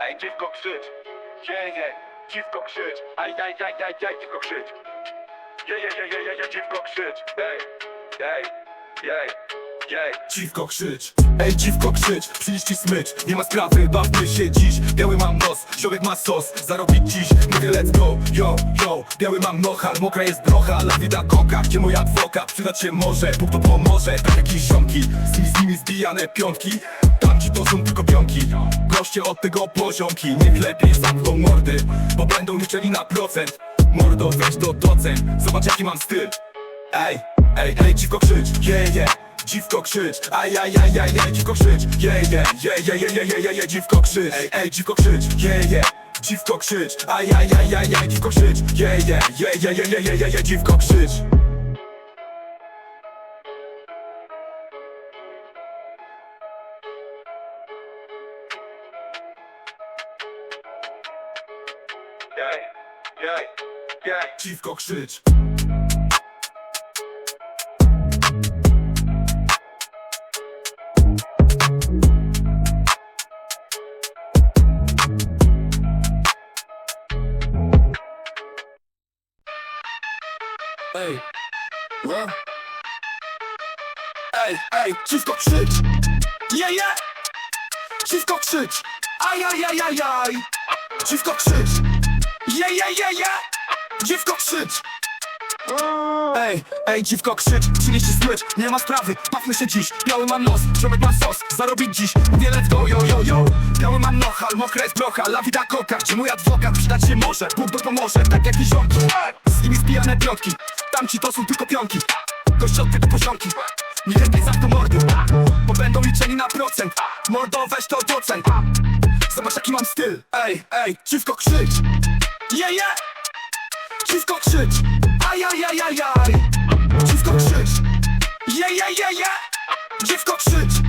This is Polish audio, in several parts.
Ej, dziwko krzycz. Je, je, dziwko krzycz. Aj, aj, aj, aj, dziwko krzycz. Je, je, je, je, je, je, dziwko krzycz. Ej, ej, jej, jej. Dziwko krzycz, ej dziwko krzycz. Przynieś ci smycz, nie ma sprawy, bawmy się dziś Biały mam nos, ziomek ma sos. Zarobić dziś, mówię let's go Yo, yo, biały mam nochal Mokra jest brocha, la vida koka Gdzie mój adwokat, przydać się może Bóg to pomoże, tak jak i ziomki Z nimi, z nimi zbijane piątki to są tylko pionki. Goście od tego poziomki. Niech lepiej zamkną mordy Bo będą liczyli na procent. Mordo weź do docen Zobacz jaki mam styl. Ej, ej, ej, dziwko krzycz. Yeah, yeah. Dziwko krzycz, aj, aj, dziwko krzycz. Yeah, yeah, yeah, yeah, yeah, yeah, dziwko krzycz. Ej, ej, dziwko krzycz. Yeah, yeah. Dziwko krzycz, aj, dziwko krzycz. Yeah, yeah, yeah, yeah, yeah, yeah, yeah, yeah, dziwko krzycz. Ciwko krzycz. Ej, no Ej, ej, ciwko krzycz. Yeah, yeah Ciwko krzycz. Ajajajajaj. Ciwko krzycz. Je, je, je, je Dziwko krzycz! Ej, ej, dziwko krzycz, przynieś ci smycz, nie ma sprawy, bawmy się dziś. Biały mam nos, ziomek ma sos, zarobić dziś. Mówię let's go, yo, yo, yo. Biały mam nochal, mokra jest brocha, la vida coca. Gdzie mój adwokat przydać się może, Bóg dopomoże, tak jak i ziomki. Z nimi spijane piątki, tamci to są tylko pionki. Gościotki to poziomki, nie lepiej zamkną mordy. Bo będą liczeni na procent, mordo weź to docen Zobacz jaki mam styl, ej, ej, dziwko krzycz Yeah, yeah! Wszystko krzycz! Ajajajajaj! Aj, aj, aj, aj. Wszystko krzycz! Yeah, yeah, yeah, yeah! Dziwko krzycz!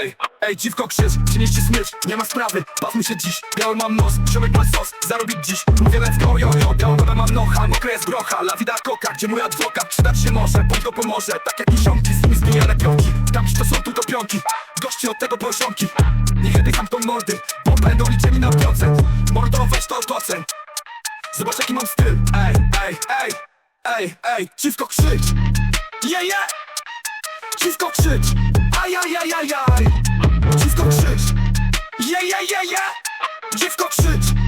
Ej, ej, dziwko krzycz, przynieście smycz, nie ma sprawy, bawmy się dziś. Biały mam nos, ziomek ma sos, zarobić dziś. Mówię let's go, yo, yo, mam nocha, mokre jest brocha La vida coca, gdzie mój adwokat, przydać się może Bóg to pomoże, tak jak i ziomki, z nimi zmieniane pionki Tam to są tylko pionki, goście od tego poziomki Niech lepiej zamkną mordy, bo będą liczeni na procent Mordo, weź to docen Zobacz jaki mam styl, ej, ej, ej Ej, ej, dziwko krzycz Je, je Dziwko krzycz Aj, ja, ja, ja, ja! Dziewko krzycz!